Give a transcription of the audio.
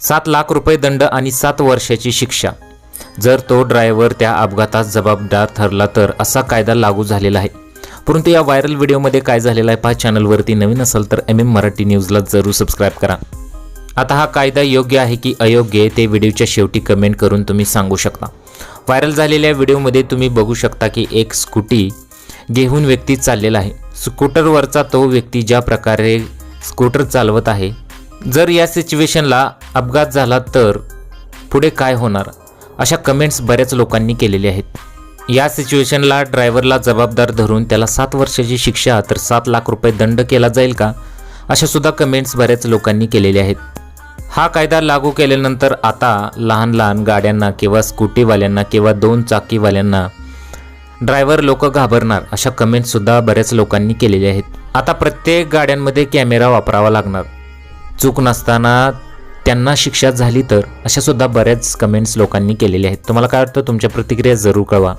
सात लाख रुपये दंड आणि सात वर्षाची शिक्षा. जर तो ड्रायव्हर त्या अपघातात जबाबदार ठरला तर असा कायदा लागू झालेला आहे. परंतु या व्हायरल व्हिडिओमध्ये काय झालेलं आहे पहा चॅनलवरती नवीन असाल तर एम एम मराठी न्यूजला जरूर सबस्क्राईब करा. आता हा कायदा योग्य आहे की अयोग्य आहे ते व्हिडिओच्या शेवटी कमेंट करून तुम्ही सांगू शकता. व्हायरल झालेल्या व्हिडिओमध्ये तुम्ही बघू शकता की एक स्कूटी घेऊन व्यक्ती चाललेला आहे. स्कूटरवरचा तो व्यक्ती ज्या प्रकारे स्कूटर चालवत आहे जर या सिच्युएशनला अपघात झाला तर पुढे काय होणार? अशा कमेंट्स बऱ्याच लोकांनी केलेल्या आहेत. या सिच्युएशनला ड्रायव्हरला जबाबदार धरून त्याला सात वर्षाची शिक्षा तर सात लाख रुपये दंड केला जाईल का? अशा सुद्धा कमेंट्स बऱ्याच लोकांनी केलेल्या आहेत. हा कायदा लागू केल्यानंतर आता लहान लहान गाड्यांना किंवा स्कूटीवाल्यांना किंवा दोन चाकीवाल्यांना ड्रायव्हर लोक घाबरणार अशा कमेंट्ससुद्धा बऱ्याच लोकांनी केलेल्या आहेत. आता प्रत्येक गाड्यांमध्ये कॅमेरा वापरावा लागणार. चूक नसताना त्यांना शिक्षा झाली तर अशा सुद्धा बऱ्याच कमेंट्स लोकांनी केलेल्या आहेत. तुम्हाला काय वाटतं? तुमच्या प्रतिक्रिया जरूर कळवा.